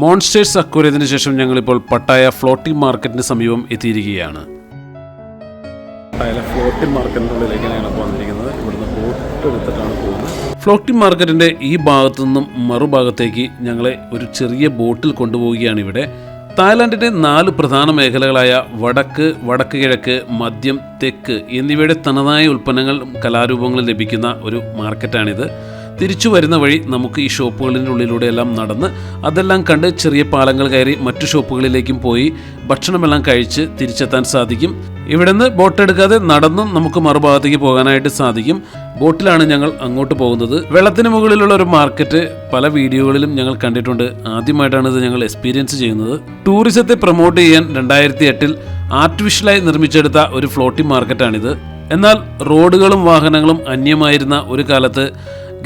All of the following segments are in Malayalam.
മോൺസ്റ്റേഴ്സ് അക്വേറിയത്തിന് ശേഷം ഞങ്ങളിപ്പോൾ പട്ടായ ഫ്ലോട്ടിംഗ് മാർക്കറ്റിന് സമീപം എത്തിയിരിക്കുകയാണ്. ഫ്ലോട്ടിംഗ് ഞങ്ങൾ വന്നിരിക്കുന്നത്? ഇവിടുന്ന് ബോട്ട് എടുത്തിട്ടാണ് പോകുന്നത്. ഫ്ലോട്ടിംഗ് മാർക്കറ്റിന്റെ ഈ ഭാഗത്തു നിന്നും മറുഭാഗത്തേക്ക് ഞങ്ങളെ ഒരു ചെറിയ ബോട്ടിൽ കൊണ്ടുപോവുകയാണ് ഇവിടെ. തായ്ലാന്റിന്റെ നാല് പ്രധാന മേഖലകളായ വടക്ക് വടക്ക് കിഴക്ക് മദ്യം തെക്ക് എന്നിവയുടെ തനതായ ഉൽപ്പന്നങ്ങൾ കലാരൂപങ്ങളും ലഭിക്കുന്ന ഒരു മാർക്കറ്റാണിത്. തിരിച്ചു വരുന്ന വഴി നമുക്ക് ഈ ഷോപ്പുകളിന്റെ ഉള്ളിലൂടെ എല്ലാം നടന്ന് അതെല്ലാം കണ്ട് ചെറിയ പാലങ്ങൾ കയറി മറ്റു ഷോപ്പുകളിലേക്കും പോയി ഭക്ഷണമെല്ലാം കഴിച്ച് തിരിച്ചെത്താൻ സാധിക്കും. ഇവിടെ നിന്ന് ബോട്ട് എടുക്കാതെ നടന്നും നമുക്ക് മറുഭാഗത്തേക്ക് പോകാനായിട്ട് സാധിക്കും. ബോട്ടിലാണ് ഞങ്ങൾ അങ്ങോട്ട് പോകുന്നത്. വെള്ളത്തിന് മുകളിലുള്ള ഒരു മാർക്കറ്റ് പല വീഡിയോകളിലും ഞങ്ങൾ കണ്ടിട്ടുണ്ട്. ആദ്യമായിട്ടാണ് ഇത് ഞങ്ങൾ എക്സ്പീരിയൻസ് ചെയ്യുന്നത്. ടൂറിസത്തെ പ്രൊമോട്ട് ചെയ്യാൻ രണ്ടായിരത്തി എട്ടിൽ ആർട്ടിഫിഷ്യലായി നിർമ്മിച്ചെടുത്ത ഒരു ഫ്ലോട്ടിംഗ് മാർക്കറ്റാണിത്. എന്നാൽ റോഡുകളും വാഹനങ്ങളും അന്യമായിരുന്ന ഒരു കാലത്ത്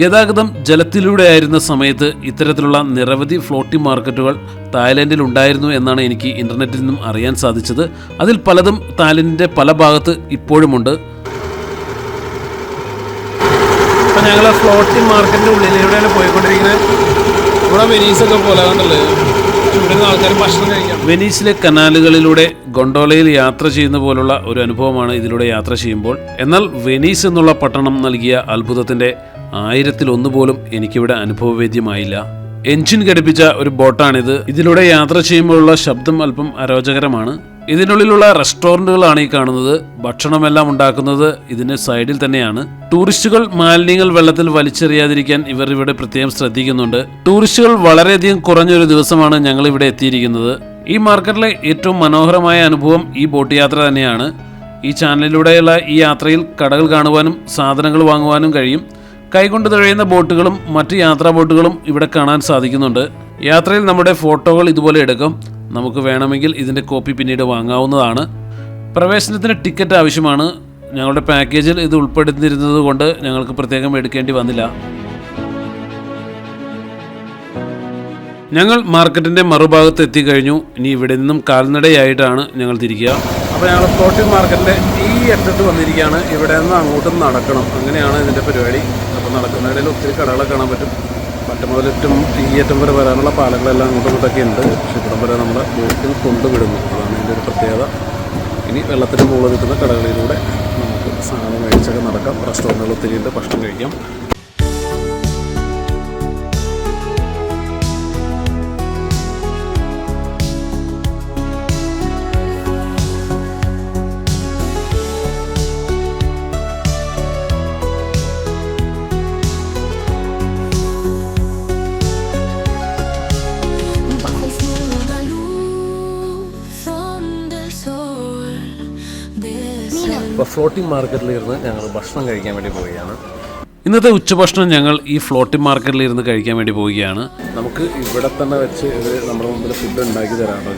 ഗതാഗതം ജലത്തിലൂടെയായിരുന്ന സമയത്ത് ഇത്തരത്തിലുള്ള നിരവധി ഫ്ലോട്ടിംഗ് മാർക്കറ്റുകൾ തായ്ലൻഡിൽ ഉണ്ടായിരുന്നു എന്നാണ് എനിക്ക് ഇന്റർനെറ്റിൽ നിന്നും അറിയാൻ സാധിച്ചത്. അതിൽ പലതും തായ്ലൻഡിന്റെ പല ഭാഗത്ത് ഇപ്പോഴുമുണ്ട്. ഇപ്പൊ ഞങ്ങൾ ഫ്ലോട്ടിംഗ് മാർക്കറ്റിന്റെ ഉള്ളിലൂടെയാണ് പോയിക്കൊണ്ടിരിക്കുന്നത്? ഇവിടെ വെനീസൊക്കെ പോലെ കണ്ടല്ലേ? വെനീസിലെ കനാലുകളിലൂടെ ഗൊണ്ടോളയിൽ യാത്ര ചെയ്യുന്ന പോലുള്ള ഒരു അനുഭവമാണ് ഇതിലൂടെ യാത്ര ചെയ്യുമ്പോൾ. എന്നാൽ വെനീസ് എന്നുള്ള പട്ടണം നൽകിയ അത്ഭുതത്തിന്റെ ആയിരത്തിലൊന്ന് പോലും എനിക്കിവിടെ അനുഭവവേദ്യമായില്ല. എഞ്ചിൻ ഘടിപ്പിച്ച ഒരു ബോട്ടാണിത്. ഇതിലൂടെ യാത്ര ചെയ്യുമ്പോഴുള്ള ശബ്ദം അല്പം അരോചകരമാണ്. ഇതിനുള്ളിലുള്ള റെസ്റ്റോറന്റുകളാണ് ഈ കാണുന്നത്. ഭക്ഷണമെല്ലാം ഉണ്ടാക്കുന്നത് ഇതിന് സൈഡിൽ തന്നെയാണ്. ടൂറിസ്റ്റുകൾ മാലിന്യങ്ങൾ വെള്ളത്തിൽ വലിച്ചെറിയാതിരിക്കാൻ ഇവർ ഇവിടെ പ്രത്യേകം ശ്രദ്ധിക്കുന്നുണ്ട്. ടൂറിസ്റ്റുകൾ വളരെയധികം കുറഞ്ഞൊരു ദിവസമാണ് ഞങ്ങൾ ഇവിടെ എത്തിയിരിക്കുന്നത്. ഈ മാർക്കറ്റിലെ ഏറ്റവും മനോഹരമായ അനുഭവം ഈ ബോട്ട് യാത്ര തന്നെയാണ്. ഈ ചാനലിലൂടെയുള്ള ഈ യാത്രയിൽ കടകൾ കാണുവാനും സാധനങ്ങൾ വാങ്ങുവാനും കഴിയും. കൈകൊണ്ട് തുഴയുന്ന ബോട്ടുകളും മറ്റ് യാത്രാ ബോട്ടുകളും ഇവിടെ കാണാൻ സാധിക്കുന്നുണ്ട്. യാത്രയിൽ നമ്മുടെ ഫോട്ടോകൾ ഇതുപോലെ എടുക്കും. നമുക്ക് വേണമെങ്കിൽ ഇതിന്റെ കോപ്പി പിന്നീട് വാങ്ങാവുന്നതാണ്. പ്രവേശനത്തിന് ടിക്കറ്റ് ആവശ്യമാണ്. ഞങ്ങളുടെ പാക്കേജിൽ ഇത് ഉൾപ്പെടുത്തിയിരുന്നത് കൊണ്ട് ഞങ്ങൾക്ക് പ്രത്യേകം എടുക്കേണ്ടി വന്നില്ല. ഞങ്ങൾ മാർക്കറ്റിന്റെ മറുഭാഗത്ത് എത്തിക്കഴിഞ്ഞു ഇനി ഇവിടെ നിന്നും കാൽനടയായിട്ടാണ് ഞങ്ങൾ തിരിക്കുക. അപ്പോൾ ഞങ്ങൾ ഫ്ലോട്ടിംഗ് മാർക്കറ്റിന്റെ ഈ അറ്റത്ത് വന്നിരിക്കുകയാണ്. ഇവിടെ നിന്ന് അങ്ങോട്ടും നടക്കണം. അങ്ങനെയാണ് ഇതിന്റെ പരിപാടി. അപ്പോൾ നടക്കുന്നതിടയിൽ ഒത്തിരി കടകളെ കാണാൻ പറ്റും. മറ്റു ഈ ഏറ്റവും വരെ വരാനുള്ള പാലങ്ങളെല്ലാം അങ്ങോട്ടും ഇങ്ങോട്ടൊക്കെ ഉണ്ട്. പക്ഷേ ഇവിടം വരെ നമ്മുടെ ബോട്ടിൽ കൊണ്ടുവിടുന്നു. അതാണ് ഇതിന്റെ ഒരു പ്രത്യേകത. ഇനി വെള്ളത്തിന് മുകളിൽ നിൽക്കുന്ന കടകളിലൂടെ നമുക്ക് സാധനം കഴിച്ചൊക്കെ നടക്കാം. റെസ്റ്റോറന്റുകൾ ഒത്തിരി ഉണ്ട്. ഭക്ഷണം കഴിക്കാം. ഫ്ലോട്ടിംഗ് മാർക്കറ്റിലിരുന്ന് ഞങ്ങൾ ഭക്ഷണം കഴിക്കാൻ വേണ്ടി പോവുകയാണ്. ഇന്നത്തെ ഉച്ചഭക്ഷണം ഞങ്ങൾ ഈ ഫ്ലോട്ടിംഗ് മാർക്കറ്റിൽ മാർക്കറ്റിലിരുന്ന് കഴിക്കാൻ വേണ്ടി പോവുകയാണ്. നമുക്ക് ഇവിടെ തന്നെ വെച്ച് ഇവർ നമ്മുടെ മുമ്പിൽ ഫുഡ് ഉണ്ടാക്കി തരാണോ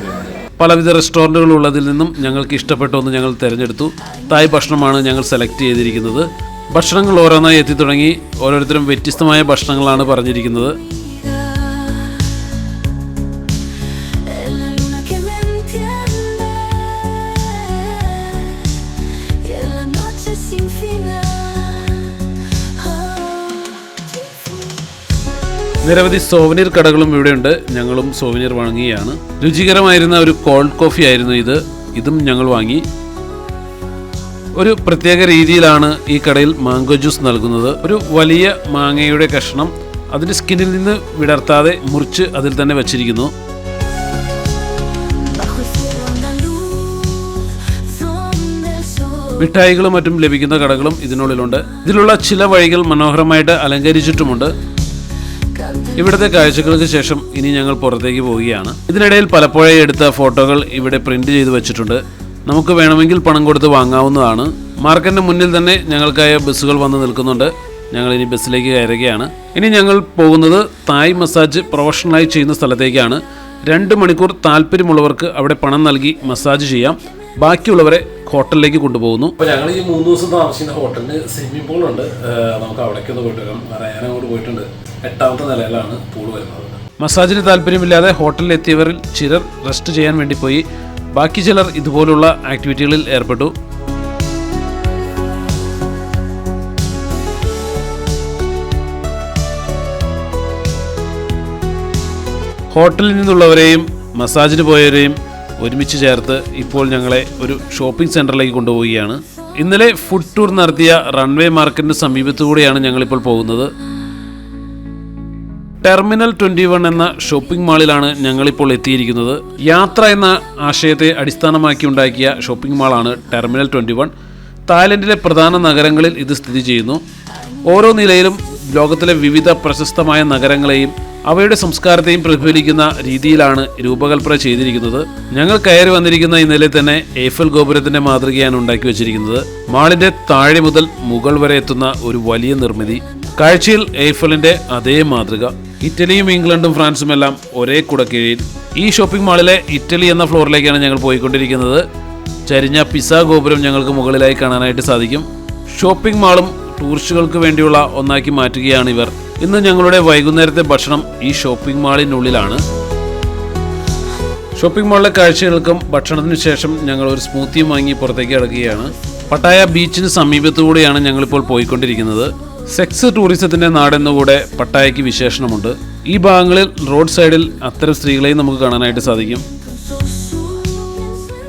പലവിധ റെസ്റ്റോറന്റുകൾ ഉള്ളതിൽ നിന്നും ഞങ്ങൾക്ക് ഇഷ്ടപ്പെട്ട ഒന്ന് ഞങ്ങൾ തിരഞ്ഞെടുത്തു. തായ് ഭക്ഷണമാണ് ഞങ്ങൾ സെലക്ട് ചെയ്തിരിക്കുന്നത്. ഭക്ഷണങ്ങൾ ഓരോന്നായി എത്തി തുടങ്ങി ഓരോരുത്തരും വ്യത്യസ്തമായ ഭക്ഷണങ്ങളാണ് പറഞ്ഞിരിക്കുന്നത്. നിരവധി സോവനീർ കടകളും ഇവിടെയുണ്ട്. ഞങ്ങളും സോവനീർ വാങ്ങുകയാണ് രുചികരമായിരുന്ന ഒരു കോൾഡ് കോഫി ആയിരുന്നു ഇത്. ഇതും ഞങ്ങൾ വാങ്ങി. ഒരു പ്രത്യേക രീതിയിലാണ് ഈ കടയിൽ മാംഗോ ജ്യൂസ് നൽകുന്നത്. ഒരു വലിയ മാങ്ങയുടെ കഷ്ണം. അതിന്റെ സ്കിന്നിൽ നിന്ന് വിടർത്താതെ മുറിച്ച് അതിൽ തന്നെ വച്ചിരിക്കുന്നു. മിഠായികളും മറ്റും ലഭിക്കുന്ന കടകളും ഇതിനുള്ളിലുണ്ട്. ഇതിലുള്ള ചില വഴികൾ മനോഹരമായിട്ട് അലങ്കരിച്ചിട്ടുമുണ്ട്. ഇവിടുത്തെ കാഴ്ചകൾക്ക് ശേഷം ഇനി ഞങ്ങൾ പുറത്തേക്ക് പോവുകയാണ്. ഇതിനിടയിൽ പലപ്പോഴേ എടുത്ത ഫോട്ടോകൾ ഇവിടെ പ്രിന്റ് ചെയ്ത് വെച്ചിട്ടുണ്ട്. നമുക്ക് വേണമെങ്കിൽ പണം കൊടുത്ത് വാങ്ങാവുന്നതാണ്. മാർക്കറ്റിന് മുന്നിൽ തന്നെ ഞങ്ങൾക്കായ ബസ്സുകൾ വന്ന് നിൽക്കുന്നുണ്ട്. ഞങ്ങൾ ഇനി ബസ്സിലേക്ക് കയറുകയാണ്. ഇനി ഞങ്ങൾ പോകുന്നത് തായ് മസാജ് പ്രൊഫഷണലായി ചെയ്യുന്ന സ്ഥലത്തേക്കാണ്. രണ്ട് മണിക്കൂർ താല്പര്യമുള്ളവർക്ക് അവിടെ പണം നൽകി മസാജ് ചെയ്യാം. ബാക്കിയുള്ളവരെ ഹോട്ടലിലേക്ക് കൊണ്ടുപോകുന്നു. അപ്പോൾ ഞങ്ങൾ ഈ മൂന്ന് ദിവസം താമസിക്കുന്ന ഹോട്ടലിന് സ്വിമ്മിംഗ് പൂൾ ഉണ്ട്. നമുക്ക് അവിടേക്ക് ഒന്ന് പോയിട്ട് വരാം. ഞാൻ അങ്ങോട്ട് പോയിട്ടുണ്ട്. എട്ടാമത്തെ നിലയിലാണ് പൂൾ വരുന്നത്. മസാജിന് താല്പര്യമില്ലാതെ ഹോട്ടലിൽ എത്തിയവരിൽ ചിലർ റെസ്റ്റ് ചെയ്യാൻ വേണ്ടി പോയി. ബാക്കി ചിലർ ഇതുപോലുള്ള ആക്ടിവിറ്റികളിൽ ഏർപ്പെട്ടു. ഹോട്ടലിൽ നിന്നുള്ളവരെയും മസാജിന് പോയവരെയും ഒരുമിച്ച് ചേർത്ത് ഇപ്പോൾ ഞങ്ങളെ ഒരു ഷോപ്പിംഗ് സെന്ററിലേക്ക് കൊണ്ടുപോവുകയാണ്. ഇന്നലെ ഫുഡ് ടൂർ നടത്തിയ റൺവേ മാർക്കറ്റിന് സമീപത്തുകൂടെയാണ് ഞങ്ങളിപ്പോൾ പോകുന്നത്. ടെർമിനൽ ട്വന്റി വൺ എന്ന ഷോപ്പിംഗ് മാളിലാണ് ഞങ്ങളിപ്പോൾ എത്തിയിരിക്കുന്നത്. യാത്ര എന്ന ആശയത്തെ അടിസ്ഥാനമാക്കി ഉണ്ടാക്കിയ ഷോപ്പിംഗ് മാളാണ് ടെർമിനൽ ട്വന്റി വൺ. തായ്ലൻഡിലെ പ്രധാന നഗരങ്ങളിൽ ഇത് സ്ഥിതി ചെയ്യുന്നു. ഓരോ നിലയിലും ലോകത്തിലെ വിവിധ പ്രശസ്തമായ നഗരങ്ങളെയും അവയുടെ സംസ്കാരത്തെയും പ്രതിഫലിക്കുന്ന രീതിയിലാണ് രൂപകൽപ്പന ചെയ്തിരിക്കുന്നത്. ഞങ്ങൾ കയറി വന്നിരിക്കുന്ന ഈ നിലയിൽ തന്നെ ഏഫൽ ഗോപുരത്തിന്റെ മാതൃകയാണ് ഉണ്ടാക്കി വെച്ചിരിക്കുന്നത്. മാളിന്റെ താഴെ മുതൽ മുകൾ വരെ എത്തുന്ന ഒരു വലിയ നിർമ്മിതി. കാഴ്ചയിൽ ഏഫലിന്റെ അതേ മാതൃക. ഇറ്റലിയും ഇംഗ്ലണ്ടും ഫ്രാൻസും എല്ലാം ഒരേ കുടക്കീഴിൽ. ഈ ഷോപ്പിംഗ് മാളിലെ ഇറ്റലി എന്ന ഫ്ലോറിലേക്കാണ് ഞങ്ങൾ പോയിക്കൊണ്ടിരിക്കുന്നത്. ചരിഞ്ഞ പിസ ഗോപുരം ഞങ്ങൾക്ക് മുകളിലായി കാണാനായിട്ട് സാധിക്കും. ഷോപ്പിംഗ് മാളും ടൂറിസ്റ്റുകൾക്ക് വേണ്ടിയുള്ള ഒന്നാക്കി മാറ്റുകയാണ് ഇവർ. ഇന്ന് ഞങ്ങളുടെ വൈകുന്നേരത്തെ ഭക്ഷണം ഈ ഷോപ്പിംഗ് മാളിനുള്ളിലാണ്. ഷോപ്പിംഗ് മാളിലെ കാഴ്ചകൾക്കും ഭക്ഷണത്തിന് ശേഷം ഞങ്ങൾ ഒരു സ്മൂത്തിയും വാങ്ങി പുറത്തേക്ക് കിടക്കുകയാണ് പട്ടായ ബീച്ചിന് സമീപത്തുകൂടെയാണ് ഞങ്ങളിപ്പോൾ പോയിക്കൊണ്ടിരിക്കുന്നത്. സെക്സ് ടൂറിസത്തിന്റെ നാടെന്നുകൂടെ പട്ടായയ്ക്ക് വിശേഷണമുണ്ട്. ഈ ഭാഗങ്ങളിൽ റോഡ് സൈഡിൽ അത്തരം സ്ത്രീകളെയും നമുക്ക് കാണാനായിട്ട് സാധിക്കും.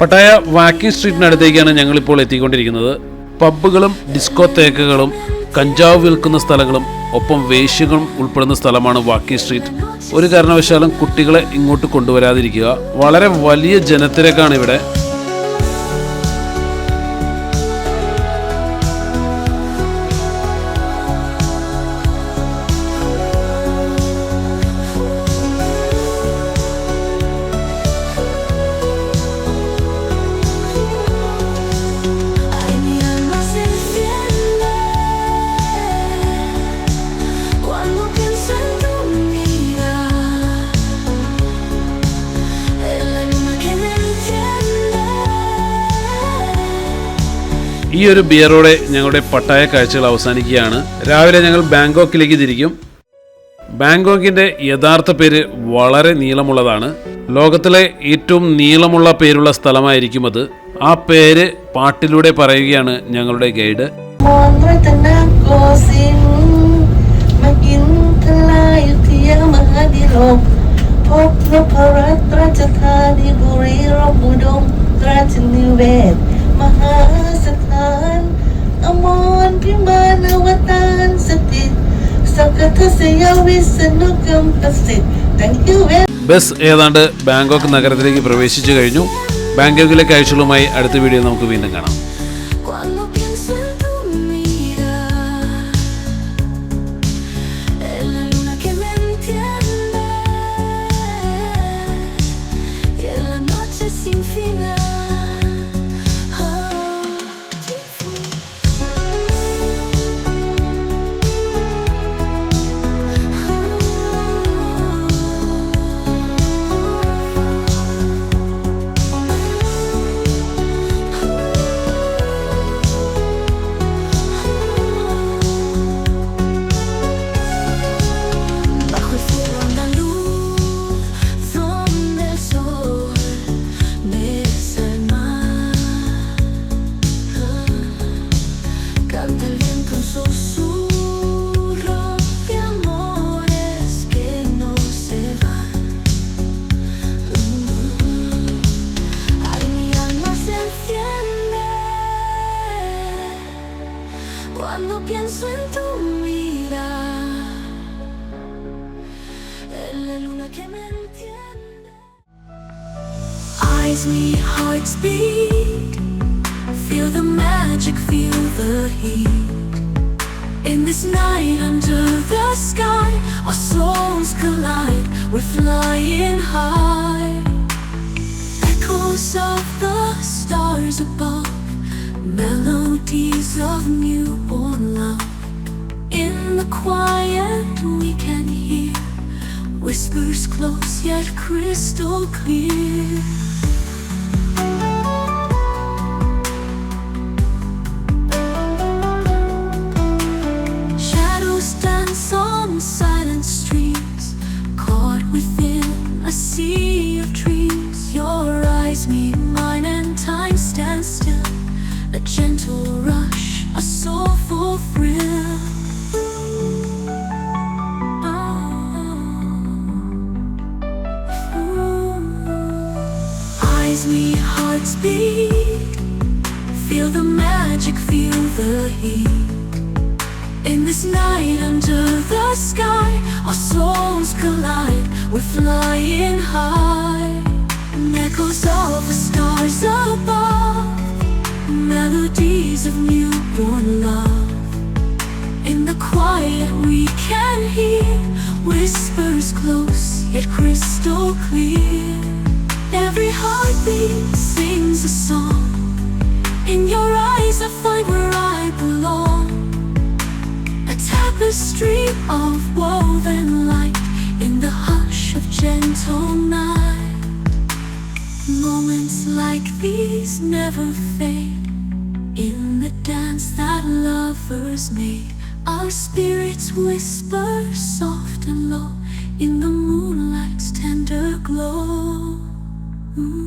പട്ടായ വാക്കിംഗ് സ്ട്രീറ്റിനടുത്തേക്കാണ് ഞങ്ങളിപ്പോൾ എത്തിക്കൊണ്ടിരിക്കുന്നത്. പബ്ബുകളും ഡിസ്കോത്തേക്കുകളും കഞ്ചാവ് വിൽക്കുന്ന സ്ഥലങ്ങളും ഒപ്പം വേശ്യകളും ഉൾപ്പെടുന്ന സ്ഥലമാണ് വാക്കി സ്ട്രീറ്റ്. ഒരു കാരണവശാലും കുട്ടികളെ ഇങ്ങോട്ട് കൊണ്ടുവരാതിരിക്കുക വളരെ വലിയ ജനത്തിരക്കാണ് ഇവിടെ ഈ ഒരു ബിയറോടെ ഞങ്ങളുടെ പട്ടായ കാഴ്ചകൾ അവസാനിക്കുകയാണ്. രാവിലെ ഞങ്ങൾ ബാങ്കോക്കിലേക്ക് തിരിക്കും. ബാങ്കോക്കിന്റെ യഥാർത്ഥ പേര് വളരെ നീളമുള്ളതാണ്. ലോകത്തിലെ ഏറ്റവും നീളമുള്ള പേരുള്ള സ്ഥലമായിരിക്കും അത്. ആ പേര് പാട്ടിലൂടെ പറയുകയാണ് ഞങ്ങളുടെ ഗൈഡ്. ม മാനവത്താൻ സത്യം ബസ് ഏതാണ്ട് ബാങ്കോക്ക് നഗരത്തിലേക്ക് പ്രവേശിച്ചു കഴിഞ്ഞു. ബാങ്കോക്കിലെ കാഴ്ചകളുമായി അടുത്ത വീഡിയോ നമുക്ക് വീണ്ടും കാണാം. Eyes meet, hearts beat. Feel the magic, feel the heat. In this night under the sky, our souls collide. We're flying high. Echoes of the stars above, melodies of newborn love. In the quiet, we can hear whispers close yet crystal clear. A gentle rush, a soulful thrill. Oh. eyes meet hearts beat. Feel the magic, feel the heat. In this night under the sky, our souls collide. We're flying high. Echoes of the stars above. Melodies of newborn love. In the quiet we can hear whispers close yet crystal clear. Every heartbeat sings a song. In your eyes I find where I belong. A tapestry of woven light in the hush of gentle night. Moments like these never fade dance that lovers made. Our spirits whisper soft and low in the moonlight's tender glow. Mm.